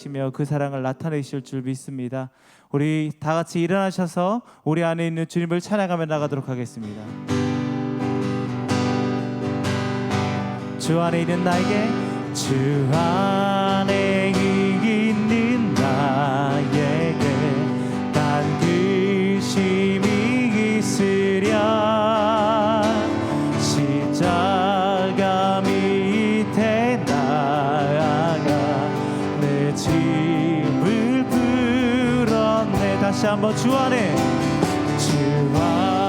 시며 그 사랑을 나타내실 줄 믿습니다. 우리 다 같이 일어나셔서 우리 안에 있는 주님을 찬양하며 나가도록 하겠습니다. 주 안에 있는 나에게 주 안에 다시 한번 주 안에 주 안에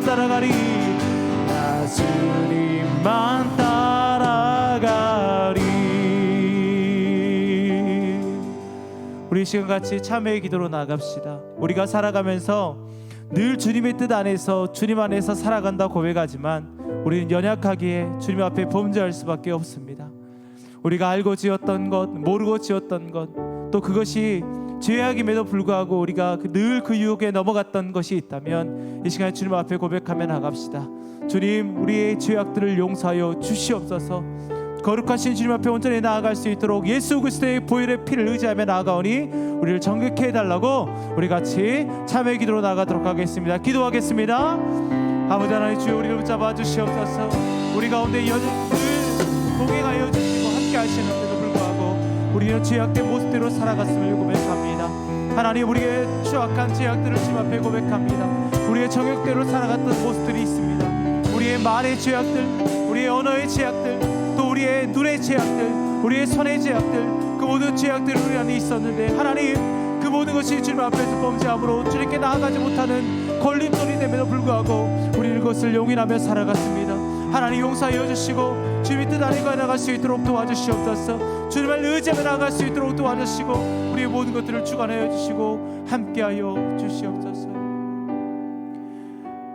나 주님만 따라가리. 나 주님만 따라가리. 우리 이 시간 같이 참회의 기도로 나갑시다. 우리가 살아가면서 늘 주님의 뜻 안에서 주님 안에서 살아간다 고백하지만 우리는 연약하기에 주님 앞에 범죄할 수밖에 없습니다. 우리가 알고 지었던 것, 모르고 지었던 것, 또 그것이 죄악임에도 불구하고 우리가 늘 그 유혹에 넘어갔던 것이 있다면 이 시간에 주님 앞에 고백하며 나갑시다. 주님, 우리의 죄악들을 용서하여 주시옵소서. 거룩하신 주님 앞에 온전히 나아갈 수 있도록 예수 그리스도의 보혈의 피를 의지하며 나아가오니 우리를 정결케 해달라고 우리 같이 참회 기도로 나가도록 하겠습니다. 기도하겠습니다. 아버지 하나님 주여 우리를 붙잡아 주시옵소서. 우리 가운데 연, 늘 동행하여 주시고 함께 하시는데도 불구하고 우리는 죄악된 모습대로 살아갔음을 고백합니다. 하나님 우리의 추악한 죄악들을 주님 앞에 고백합니다. 우리의 정욕대로 살아갔던 모습들이 있습니다. 우리의 말의 죄악들, 우리의 언어의 죄악들, 또 우리의 눈의 죄악들, 우리의 손의 죄악들, 그 모든 죄악들이 우리 안에 있었는데 하나님 그 모든 것이 주님 앞에서 범죄함으로 주님께 나아가지 못하는 걸림돌이 됨에도 불구하고 우리는 그것을 용인하며 살아갔습니다. 하나님 용서하여 주시고 주님의 뜻 안에 나아갈 수 있도록 도와주시옵소서 주님을 의지하며 나아갈 수 있도록 도와주시고 우리의 모든 것들을 주관하여 주시고 함께하여 주시옵소서.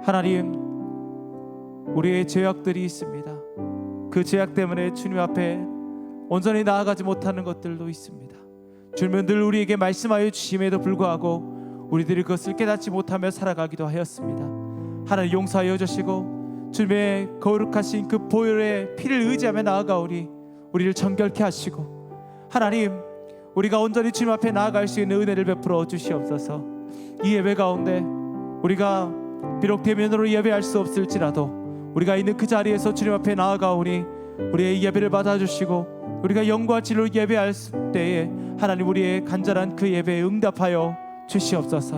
하나님 우리의 죄악들이 있습니다. 그 죄악 때문에 주님 앞에 온전히 나아가지 못하는 것들도 있습니다. 주님은 늘 우리에게 말씀하여 주심에도 불구하고 우리들이 그것을 깨닫지 못하며 살아가기도 하였습니다. 하나님 용서하여 주시고 주님의 거룩하신 그 보혈의 피를 의지하며 나아가오니 우리를 정결케 하시고 하나님 우리가 온전히 주님 앞에 나아갈 수 있는 은혜를 베풀어 주시옵소서. 이 예배 가운데 우리가 비록 대면으로 예배할 수 없을지라도 우리가 있는 그 자리에서 주님 앞에 나아가오니 우리의 예배를 받아주시고 우리가 영과 진로 예배할 때에 하나님 우리의 간절한 그 예배에 응답하여 주시옵소서.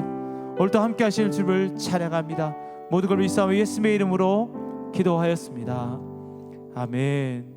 오늘도 함께 하실 주를 찬양합니다. 모든 걸 믿사오며 예수님의 이름으로 기도하였습니다. 아멘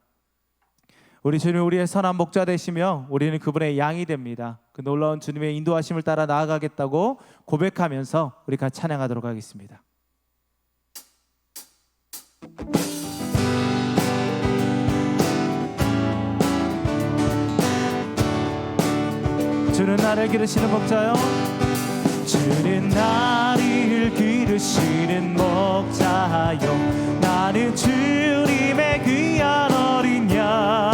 우리 주님 우리의 선한 목자 되시며 우리는 그분의 양이 됩니다. 그 놀라운 주님의 인도하심을 따라 나아가겠다고 고백하면서 우리 같이 찬양하도록 하겠습니다. 주는 나를 기르시는 목자요 주는 나를 기르시는 목자요 나는 주님의 귀한 어린 양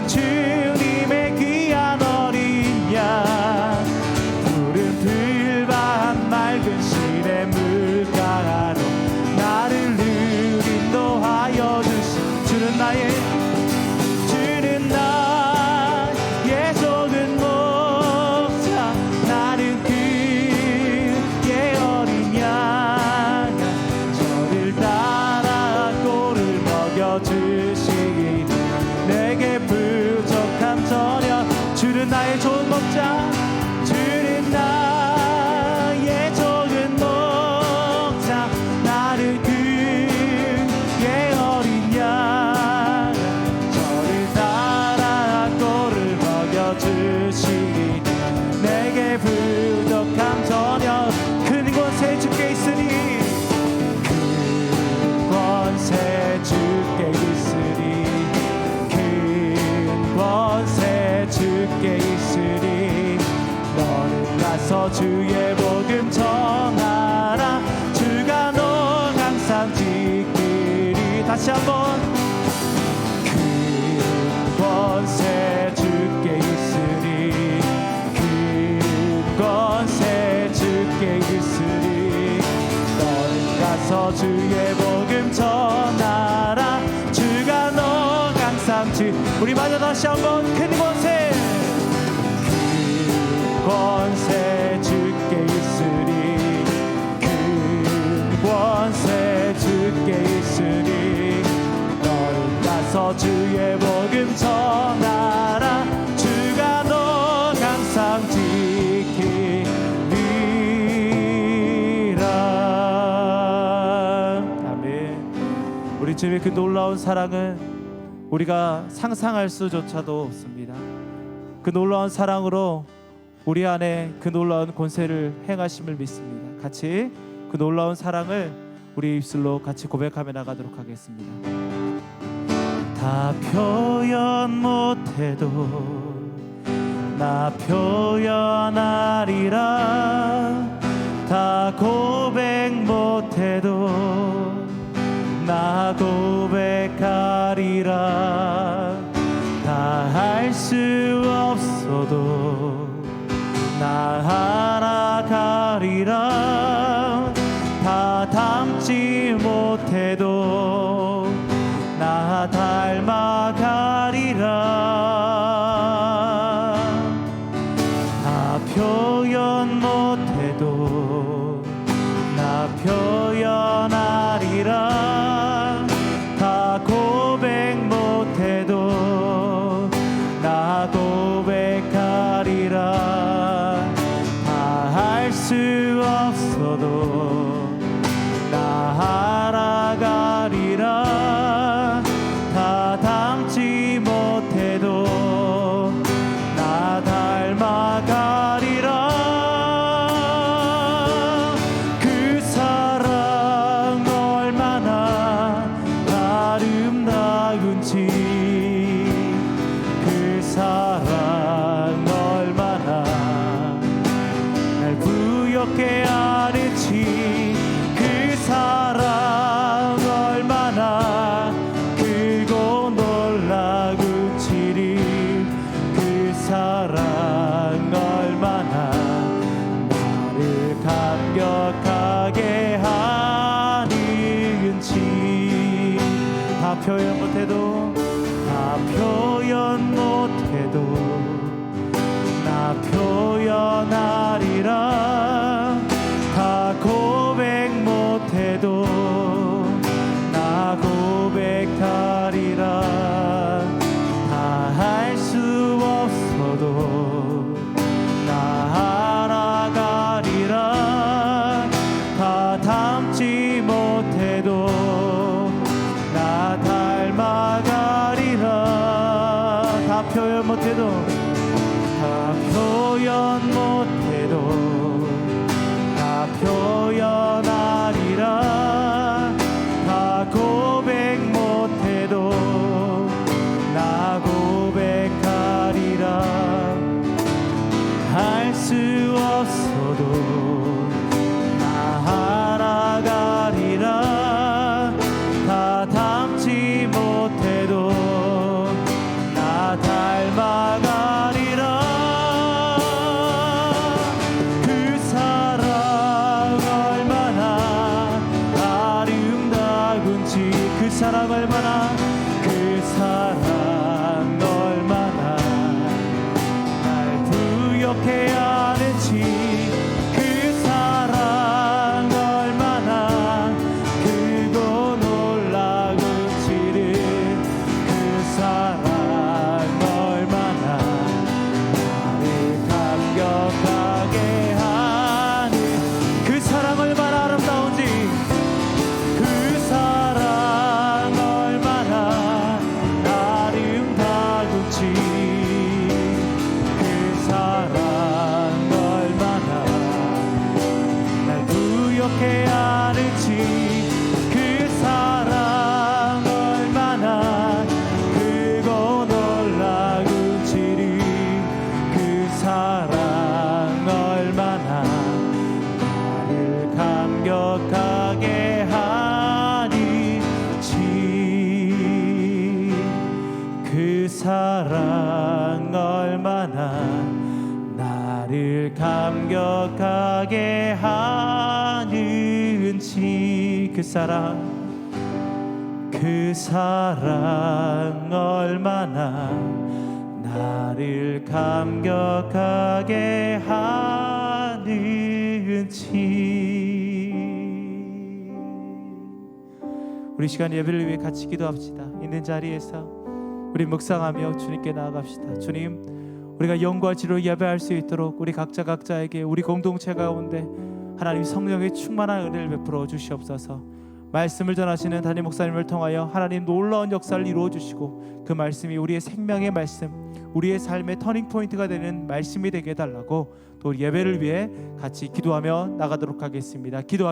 나 나의 좋은 목자 주의 복음 전하라 주가 너 항상 지키리. 다시 한번. 큰 권세 주께 있으리 큰 권세 주께 있으리 너는 가서 주의 복음 전하라 주가 너 항상 지 우리 마저 다시 한번 큰 권세. 큰 권세 가서 주의 복음 전하라. 주가 너 항상 지키리라. 아멘. 우리 주님의 그 놀라운 사랑은 우리가 상상할 수조차도 없습니다. 그 놀라운 사랑으로 우리 안에 그 놀라운 권세를 행하심을 믿습니다. 같이 그 놀라운 사랑을 우리 입술로 같이 고백하며 나가도록 하겠습니다 다 표현 못해도 나 표현하리라. 다 고백 못해도 나 고백하리라. 다 할 수 없어도 나 그 사랑 얼마나 나를 감격하게 하는지 그 사랑 그 사랑 얼마나 나를 감격하게 하는지. 우리 시간 예배를 위해 같이 기도합시다. 있는 자리에서 우리 묵상하며 주님께 나아갑시다. 주님 우리가 영과 지로 예배할 수 있도록 우리 각자 각자에게 우리 공동체 가운데 하나님 성령의 충만한 은혜를 베풀어 주시옵소서. 말씀을 전하시는 담임 목사님을 통하여 하나님 놀라운 역사를 이루어 주시고 그 말씀이 우리의 생명의 말씀 우리의 삶의 터닝 포인트가 되는 말씀이 되게 해 달라고 또 우리 예배를 위해 같이 기도하며 나가도록 하겠습니다. 기도